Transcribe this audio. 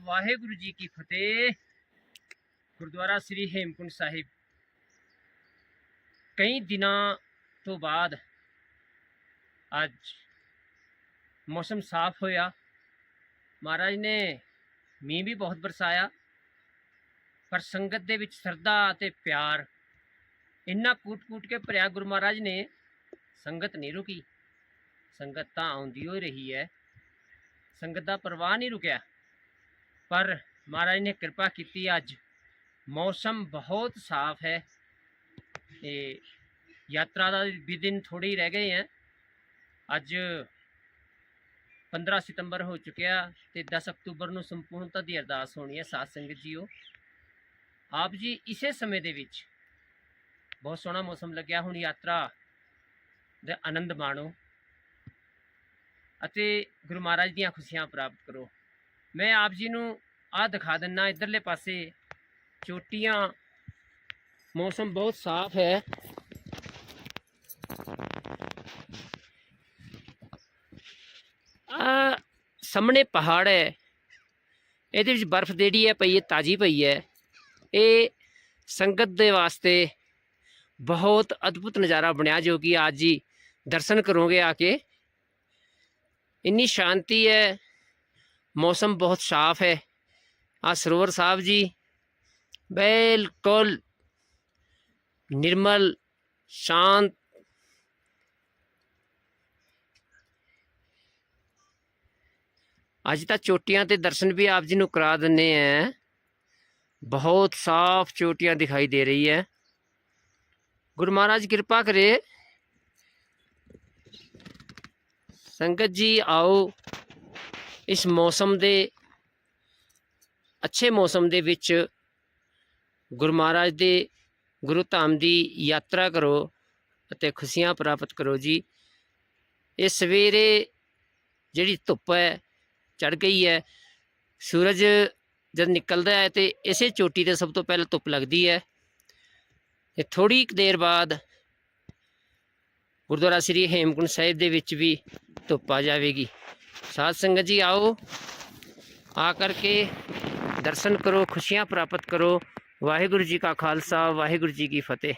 ਵਾਹਿਗੁਰੂ ਜੀ ਕੀ ਫਤਿਹ। ਗੁਰਦੁਆਰਾ ਸ੍ਰੀ ਹੇਮਕੁੰਟ ਸਾਹਿਬ। ਕਈ ਦਿਨਾਂ ਤੋਂ ਬਾਅਦ ਅੱਜ ਮੌਸਮ ਸਾਫ਼ ਹੋਇਆ। ਮਹਾਰਾਜ ਨੇ ਮੀਂਹ ਵੀ ਬਹੁਤ ਬਰਸਾਇਆ। ਪਰ ਸੰਗਤ ਦੇ ਵਿੱਚ ਸਰਦਾ ਅਤੇ ਪਿਆਰ ਇੰਨਾ ਕੂਟ-ਕੂਟ ਕੇ ਭਰਿਆ ਗੁਰੂ ਮਹਾਰਾਜ ਨੇ, ਸੰਗਤ ਨਹੀਂ ਰੁਕੀ। ਸੰਗਤ ਤਾਂ ਆਉਂਦੀ ਹੋ ਰਹੀ ਹੈ। ਸੰਗਤ ਦਾ ਪ੍ਰਵਾਹ ਨਹੀਂ ਰੁਕਿਆ। ਪਰ ਮਹਾਰਾਜ ਨੇ ਕਿਰਪਾ ਕੀਤੀ, ਅੱਜ ਮੌਸਮ ਬਹੁਤ ਸਾਫ਼ ਹੈ ਤੇ ਯਾਤਰਾ ਦਾ ਵੀ ਦਿਨ ਥੋੜੇ ਹੀ ਰਹਿ ਗਏ ਹੈ। ਅੱਜ 15 ਸਤੰਬਰ ਹੋ ਚੁੱਕਿਆ ਤੇ 10 ਅਕਤੂਬਰ ਨੂੰ ਸੰਪੂਰਨਤਾ ਦੀ ਅਰਦਾਸ ਹੋਣੀ ਹੈ, ਸਾਧ ਸੰਗਤ ਜੀਓ। ਆਪ ਜੀ ਇਸੇ ਸਮੇਂ ਦੇ ਵਿੱਚ ਬਹੁਤ ਸੋਹਣਾ ਮੌਸਮ ਲੱਗਿਆ, ਹੁਣ ਯਾਤਰਾ ਦਾ ਆਨੰਦ ਮਾਣੋ ਅਤੇ ਗੁਰੂ ਮਹਾਰਾਜ ਦੀਆਂ ਖੁਸ਼ੀਆਂ ਪ੍ਰਾਪਤ ਕਰੋ। ਮੈਂ ਆਪ ਜੀ ਨੂੰ ਆਹ ਦਿਖਾ ਦਿੰਨਾ ਇਧਰਲੇ ਪਾਸੇ। ਚੋਟੀਆਂ। ਮੌਸਮ ਬਹੁਤ ਸਾਫ਼ ਹੈ। ਆ ਸਾਹਮਣੇ ਪਹਾੜ ਹੈ। ਇਹਦੇ ਵਿੱਚ ਬਰਫ਼ ਜਿਹੜੀ ਹੈ, ਪਈ ਹੈ, ਤਾਜੀ ਪਈ ਹੈ। ਇਹ ਸੰਗਤ ਦੇ ਵਾਸਤੇ ਬਹੁਤ ਅਦਭੁਤ ਨਜ਼ਾਰਾ ਬਣਿਆ ਜੋ ਕਿ ਅੱਜ ਜੀ ਦਰਸ਼ਨ ਕਰੋਗੇ ਆ ਕੇ। ਇੰਨੀ ਸ਼ਾਂਤੀ ਹੈ। ਮੌਸਮ ਬਹੁਤ ਸਾਫ਼ ਹੈ। ਆ ਸਰੋਵਰ ਸਾਹਿਬ ਜੀ, ਬਿਲਕੁਲ ਨਿਰਮਲ, ਸ਼ਾਂਤ। ਅੱਜ ਤਾਂ ਚੋਟੀਆਂ ਤੇ ਦਰਸ਼ਨ ਵੀ ਆਪ ਜੀ ਨੂੰ ਕਰਾ ਦਿੰਨੇ ਆ। ਬਹੁਤ ਸਾਫ਼ ਚੋਟੀਆਂ ਦਿਖਾਈ ਦੇ ਰਹੀ ਹੈ। ਗੁਰੂ ਮਹਾਰਾਜ ਕਿਰਪਾ ਕਰੇ। ਸੰਗਤ ਜੀ ਆਓ, ਇਸ ਮੌਸਮ ਦੇ ਅੱਛੇ ਮੌਸਮ ਦੇ ਵਿੱਚ ਗੁਰੂ ਮਹਾਰਾਜ ਦੇ ਗੁਰੂ ਧਾਮ ਦੀ ਯਾਤਰਾ ਕਰੋ ਅਤੇ ਖੁਸ਼ੀਆਂ ਪ੍ਰਾਪਤ ਕਰੋ ਜੀ। ਇਹ ਸਵੇਰੇ ਜਿਹੜੀ ਧੁੱਪ ਹੈ ਚੜ ਗਈ ਹੈ, ਸੂਰਜ ਜਦ ਨਿਕਲਦਾ ਹੈ ਤੇ ਇਸੇ ਚੋਟੀ ਤੇ ਸਭ ਤੋਂ ਪਹਿਲਾਂ ਧੁੱਪ ਲੱਗਦੀ ਹੈ। ਤੇ ਥੋੜੀ ਕੁ ਦੇਰ ਬਾਅਦ ਗੁਰਦੁਆਰਾ ਸ੍ਰੀ ਹੇਮਕੁੰਟ ਸਾਹਿਬ ਦੇ ਵਿੱਚ ਵੀ ਧੁੱਪ ਆ ਜਾਵੇਗੀ। ਸਾਧ ਸੰਗਤ ਜੀ ਆਓ, ਆ ਕਰਕੇ ਦਰਸ਼ਨ ਕਰੋ ਖੁਸ਼ੀਆਂ ਪ੍ਰਾਪਤ ਕਰੋ। ਵਾਹਿਗੁਰੂ ਜੀ ਕਾ ਖਾਲਸਾ ਵਾਹਿਗੁਰੂ ਜੀ ਕੀ ਫਤਿਹ।